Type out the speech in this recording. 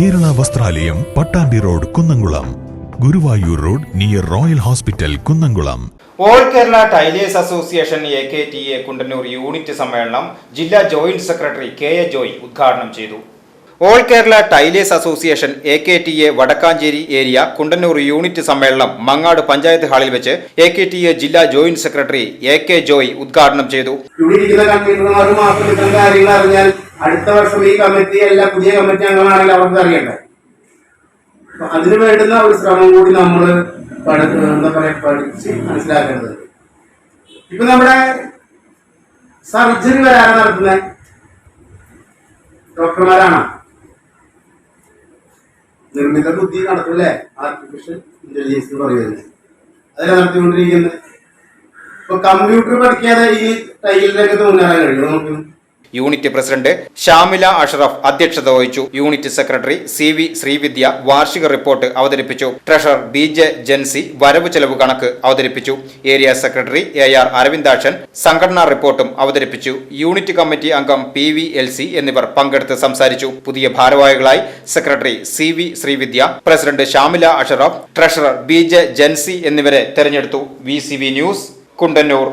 ദേവാലയം Pattambi road Kunnamkulam. Guruvayur road near royal hospital Kunnamkulam. All Kerala tailors association A K T A Kundannur unit സമ്മേളനം ജില്ലാ joint secretary K A Joy ഉദ്ഘാടനം ചെയ്തു. All Kerala tailors association A K T A Vadakkanchery area Kundannur unit സമ്മേളനം മങ്ങാട് പഞ്ചായത്ത് ഹാളിൽ വെച്ച് A K T A ജില്ലാ joint secretary A K Joy ഉദ്ഘാടനം ചെയ്തു. അടുത്ത വർഷം ഈ കമ്മിറ്റി എല്ലാ പുതിയ കമ്മിറ്റി അംഗമാണെങ്കിൽ അവർക്ക് അറിയണ്ടേ? അപ്പൊ അതിന് വേണ്ടുന്ന ഒരു ശ്രമം കൂടി നമ്മൾ എന്താ പറയാ പഠിച്ച് മനസ്സിലാക്കേണ്ടത്. ഇപ്പൊ നമ്മുടെ സർജറി വരാതെ നടത്തുന്ന? ഡോക്ടർമാരാണ്? നിർമ്മിത ബുദ്ധി നടത്തൂല്ലേ ആർട്ടിഫിഷ്യൽ ഇന്റലിജൻസ് എന്ന് പറയുന്നത്. അതിലാണ് നടത്തിക്കൊണ്ടിരിക്കുന്നത്? ഇപ്പൊ കമ്പ്യൂട്ടർ പഠിക്കാതെ ഈ തയ്യൽ രംഗത്ത് മുന്നേറാൻ കഴിയും നമുക്ക് യൂണിറ്റ് പ്രസിഡന്റ് ഷാമില അഷറഫ് അധ്യക്ഷത വഹിച്ചു. Unit secretary C V Sreevidya വാർഷിക റിപ്പോർട്ട് അവതരിപ്പിച്ചു. ട്രഷറർ ബി ജെ ജൻസി വരവ് ചെലവ് കണക്ക് അവതരിപ്പിച്ചു. Area secretary A R Aravindakshan സംഘടനാ റിപ്പോർട്ടും അവതരിപ്പിച്ചു. യൂണിറ്റ് കമ്മിറ്റി അംഗം പി വി എൽ സി എന്നിവർ പങ്കെടുത്ത് സംസാരിച്ചു. പുതിയ ഭാരവാഹികളായി secretary C V Sreevidya president Shamila Ashraf treasurer B J Jancy എന്നിവരെ തെരഞ്ഞെടുത്തു. V news Kundannur.